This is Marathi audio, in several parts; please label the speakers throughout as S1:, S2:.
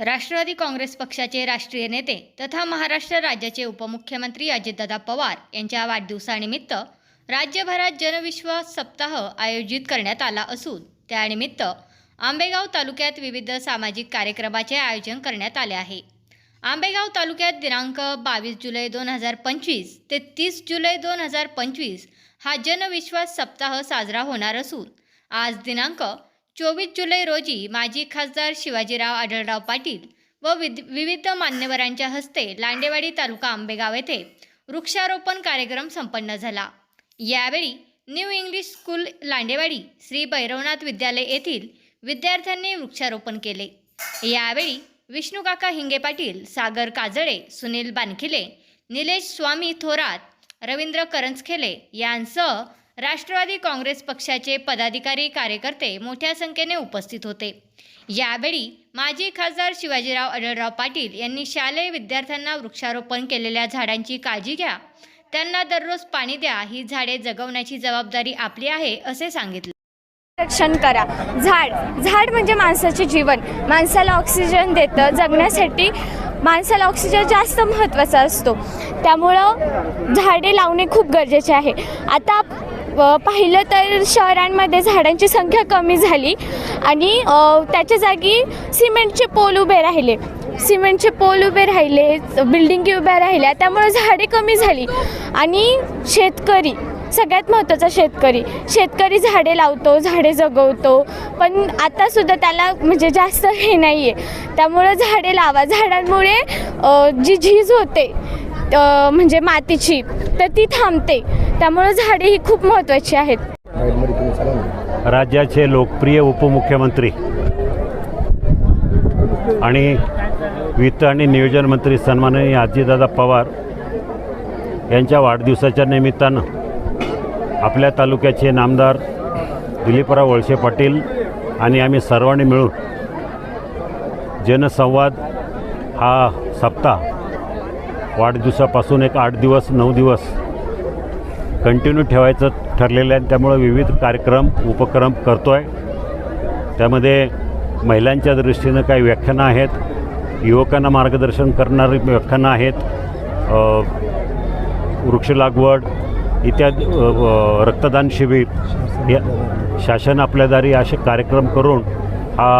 S1: राष्ट्रवादी काँग्रेस पक्षाचे राष्ट्रीय नेते तथा महाराष्ट्र राज्याचे उपमुख्यमंत्री अजितदादा पवार यांच्या वाढदिवसानिमित्त राज्यभरात जनविश्वास सप्ताह आयोजित करण्यात आला असून त्यानिमित्त आंबेगाव तालुक्यात विविध सामाजिक कार्यक्रमाचे आयोजन करण्यात आले आहे. आंबेगाव तालुक्यात दिनांक बावीस जुलै दोन हजार पंचवीस ते तीस जुलै दोन हजार पंचवीस हा जनविश्वास सप्ताह साजरा होणार असून आज दिनांक चोवीस जुलै रोजी माजी खासदार शिवाजीराव आढळराव पाटील व विद विविध मान्यवरांच्या हस्ते लांडेवाडी तालुका आंबेगाव येथे वृक्षारोपण कार्यक्रम संपन्न झाला. यावेळी new English school Landewadi Shri Bhairavnath विद्यालय येथील विद्यार्थ्यांनी वृक्षारोपण केले. यावेळी विष्णूकाका हिंगे पाटील सागर काजळे सुनील बानखिले निलेश स्वामी थोरात रवींद्र करंजखेले यांसह राष्ट्रवादी काँग्रेस पक्षाचे पदाधिकारी कार्यकर्ते मोठ्या संख्येने उपस्थित होते. यावेळी माजी खासदार शिवाजीराव अडळराव पाटील यांनी शालेय विद्यार्थ्यांना वृक्षारोपण केलेल्या झाडांची काळजी घ्या. त्यांना दररोज पाणी द्या. ही झाडे जगवण्याची जबाबदारी आपली आहे असे सांगितले.
S2: रक्षण करा. झाड. झाड म्हणजे माणसाचे जीवन. माणसाला ऑक्सिजन देतं. जगण्यासाठी माणसाला ऑक्सिजन जास्त महत्त्वाचा असतो. त्यामुळं झाडे लावणे खूप गरजेचे आहे. आता पाहिलं तर शहरांमध्ये झाडांची संख्या कमी झाली आणि त्याच्या जागी सिमेंटचे पोल उभे राहिले. सिमेंटचे पोल उभे राहिले बिल्डिंगी उभ्या राहिल्या त्यामुळे झाडे कमी झाली. आणि शेतकरी सगळ्यात महत्त्वाचा शेतकरी शेतकरी झाडे लावतो झाडे जगवतो पण आतासुद्धा त्याला म्हणजे जास्त हे नाही आहे त्यामुळं झाडे लावा. झाडांमुळे जी झीज होते म्हणजे मातीची तर ती थांबते. त्यामुळं झाडे ही खूप महत्त्वाची आहेत.
S3: राज्याचे लोकप्रिय उपमुख्यमंत्री आणि वित्त आणि नियोजन मंत्री सन्माननीय आजीदादा पवार यांच्या वाढदिवसाच्या निमित्तानं आपल्या तालुक्याचे नामदार दिलीपराव वळसे पाटील आणि आम्ही सर्वांनी मिळून जनसंवाद हा सप्ताह वाढदिवसापासून एक आठ दिवस नऊ दिवस कंटिन्यू ठेवायचं ठरलेलं आहे त्यामुळं विविध कार्यक्रम उपक्रम करतो आहे त्यामध्ये महिलांच्या दृष्टीनं काही व्याख्यानं आहेत. युवकांना मार्गदर्शन करणारी व्याख्यानं आहेत. वृक्ष लागवड इत्यादी रक्तदान शिबिर या शासन आपल्या दारी असे कार्यक्रम करून हा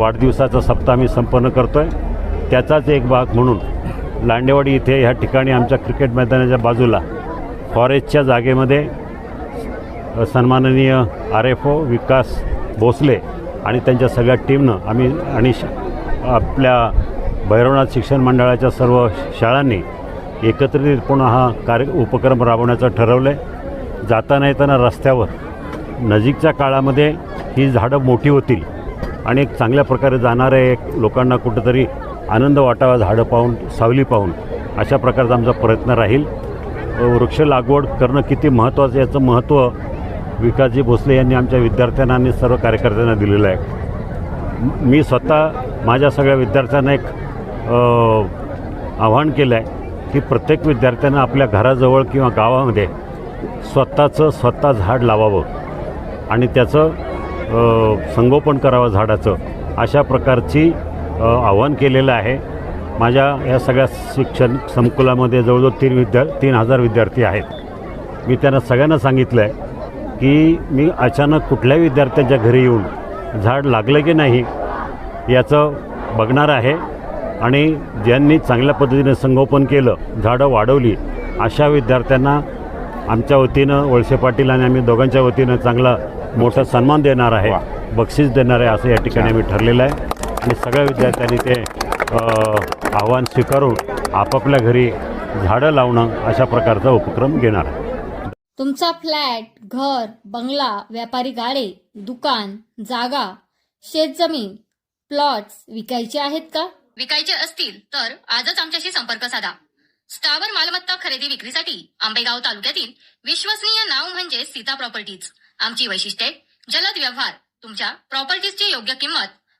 S3: वाढदिवसाचा सप्ताह मी संपन्न करतो आहे त्याचाच एक भाग म्हणून लांडेवाडी इथे ह्या ठिकाणी आमच्या क्रिकेट मैदानाच्या बाजूला फॉरेस्टच्या जागेमध्ये सन्माननीय R F O Vikas Bhosale आणि त्यांच्या सगळ्या टीमनं आम्ही आणि श आपल्या भैरवनाथ शिक्षण मंडळाच्या सर्व शाळांनी एकत्रितपणे हा कार्य उपक्रम राबवण्याचं ठरवलं आहे जाताना येताना रस्त्यावर नजीकच्या काळामध्ये ही झाडं मोठी होतील आणि एक चांगल्या प्रकारे जाणारे एक लोकांना कुठंतरी आनंद वाटावा झाडं पाहून सावली पाहून. अशा प्रकारचा आमचा प्रयत्न राहील. वृक्ष लागवड करणं किती महत्त्वाचं याचं महत्त्व विकासजी भोसले यांनी आमच्या विद्यार्थ्यांना आणि सर्व कार्यकर्त्यांना दिलेलं आहे. मी स्वतः माझ्या सगळ्या विद्यार्थ्यांना एक आव्हान केलं आहे की प्रत्येक विद्यार्थ्यानं आपल्या घराजवळ किंवा गावामध्ये स्वतःचं स्वतः झाड लावावं आणि त्याचं संगोपन करावं झाडाचं. अशा प्रकारची आव्हान केलेलं आहे. माझ्या या सगळ्या शिक्षण संकुलामध्ये जवळजवळ तीन विद्या तीन हजार विद्यार्थी आहेत. मी त्यांना सगळ्यांना सांगितलं आहे की मी अचानक कुठल्याही विद्यार्थ्यांच्या घरी येऊन झाड लागलं की नाही याचं बघणार आहे. आणि ज्यांनी चांगल्या पद्धतीने संगोपन केलं झाडं वाढवली अशा विद्यार्थ्यांना आमच्या वतीनं वळसे पाटील आणि आम्ही दोघांच्या वतीनं चांगला मोठा सन्मान देणार आहे बक्षीस देणार आहे असं या ठिकाणी आम्ही ठरलेलं आहे. आणि सगळ्या विद्यार्थ्यांनी ते आव्हान स्वीकारून आपापल्या घरी झाडं लावणं अशा प्रकारचा उपक्रम घेणार आहे.
S1: तुमचा फ्लॅट घर बंगला व्यापारी गाडे दुकान जागा शेतजमीन प्लॉट्स विकायचे आहेत का? विकायचे असतील तर आजच आमच्याशी संपर्क साधा. स्थावर मालमत्ता खरेदी विक्रीसाठी आंबेगाव तालुक्यातील विश्वसनीय नाव म्हणजे सीता प्रॉपर्टीज. आमची वैशिष्ट्ये जलद व्यवहार तुमच्या प्रॉपर्टीजची योग्य किंमत